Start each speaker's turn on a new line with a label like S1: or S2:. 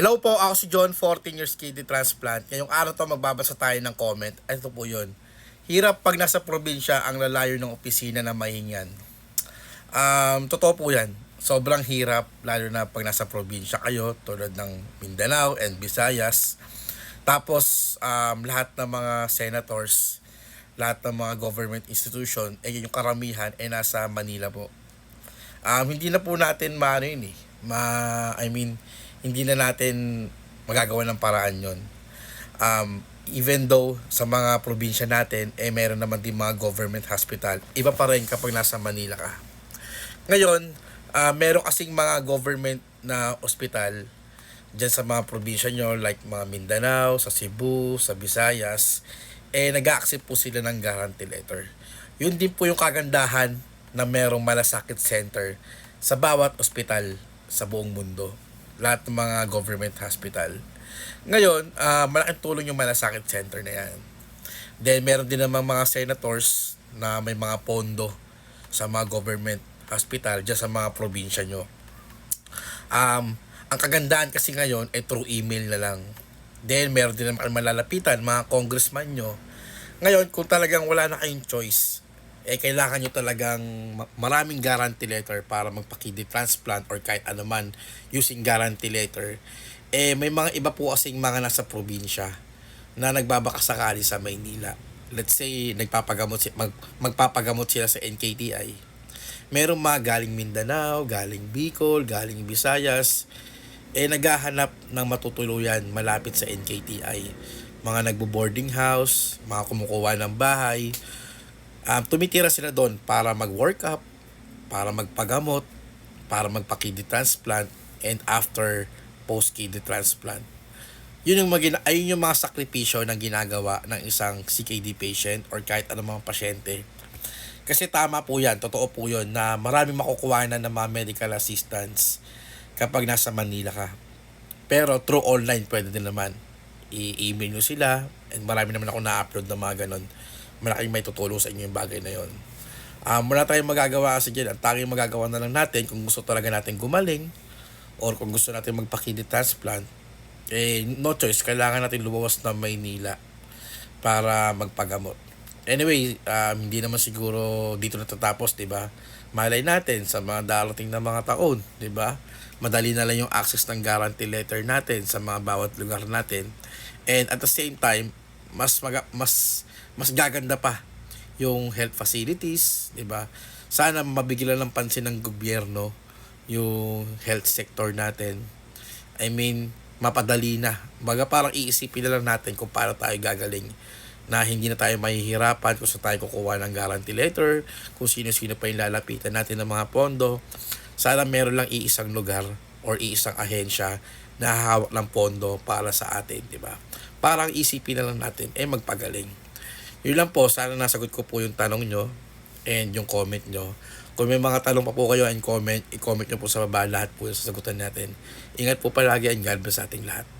S1: Hello po, ako si John, 14 years kidney transplant. Ngayong araw to magbabasa tayo ng comment. Ito po yun. Hirap pag nasa probinsya ang lalayo ng opisina na mahingan. Um, totoo po yan. Sobrang hirap, lalo na pag nasa probinsya kayo, tulad ng Mindanao and Visayas. Tapos, um, lahat ng mga senators, lahat ng mga government institution, eh yung karamihan ay nasa Manila po. Um, hindi na po natin maano yun eh. Ma, I mean, hindi na natin magagawa ng paraan yon. Um, even though sa mga probinsya natin, eh meron naman din mga government hospital. Iba pa rin kapag nasa Manila ka. Ngayon, uh, meron kasing mga government na ospital dyan sa mga probinsya nyo like mga Mindanao, sa Cebu, sa Visayas, eh nag-accept po sila ng guarantee letter. Yun din po yung kagandahan na merong malasakit center sa bawat ospital sa buong mundo. Lahat ng mga government hospital. Ngayon, uh, malaking tulong yung malasakit center na yan. Then, meron din naman mga senators na may mga pondo sa mga government hospital dyan sa mga probinsya nyo. Um, ang kagandahan kasi ngayon ay through email na lang. Then, meron din naman malalapitan, mga congressman nyo. Ngayon, kung talagang wala na kayong choice, eh kailangan nyo talagang ma- maraming guarantee letter para magpa-kidney transplant or kahit ano man using guarantee letter. Eh, may mga iba po kasing mga nasa probinsya na nagbabakasakali sa Maynila. Let's say, nagpapagamot, si- mag, magpapagamot sila sa NKTI. Merong mga galing Mindanao, galing Bicol, galing Visayas, eh naghahanap ng matutuluyan malapit sa NKTI. Mga nagbo-boarding house, mga kumukuha ng bahay. Um, tumitira sila doon para mag-work up, para magpagamot, para magpa-kidney transplant, and after post-kidney transplant. Yun yung, magina- ayun yung mga sakripisyo na ginagawa ng isang CKD patient or kahit anumang pasyente. Kasi tama po yan, totoo po yun, na maraming makukuha na ng mga medical assistance kapag nasa Manila ka. Pero through online pwede din naman. I-email nyo sila and marami naman ako na-upload ng mga ganon. Malaking may tutulong sa inyo yung bagay na yon. Um, wala tayong magagawa kasi dyan. Ang tanging magagawa na lang natin kung gusto talaga natin gumaling or kung gusto natin magpa-kidney transplant, eh, no choice. Kailangan natin lumawas ng Maynila para magpagamot. Anyway, um, hindi naman siguro dito natatapos, di ba? Malay natin sa mga darating na mga taon, di ba? Madali na lang yung access ng guarantee letter natin sa mga bawat lugar natin. And at the same time, mas maga, mas mas gaganda pa yung health facilities, 'di ba? Sana mabigyan ng pansin ng gobyerno yung health sector natin. I mean, mapadali na. Baga parang iisipin na lang natin kung paano tayo gagaling na hindi na tayo mahihirapan kung saan tayo kukuha ng guarantee letter, kung sino-sino pa yung lalapitan natin ng mga pondo. Sana meron lang iisang lugar or iisang ahensya na hawak ng pondo para sa atin, di ba? Parang isipin na lang natin, eh magpagaling. Yun lang po, sana nasagot ko po yung tanong nyo and yung comment nyo. Kung may mga tanong pa po kayo and comment, i-comment nyo po sa baba lahat po yung sasagutan natin. Ingat po palagi and God bless sa ating lahat.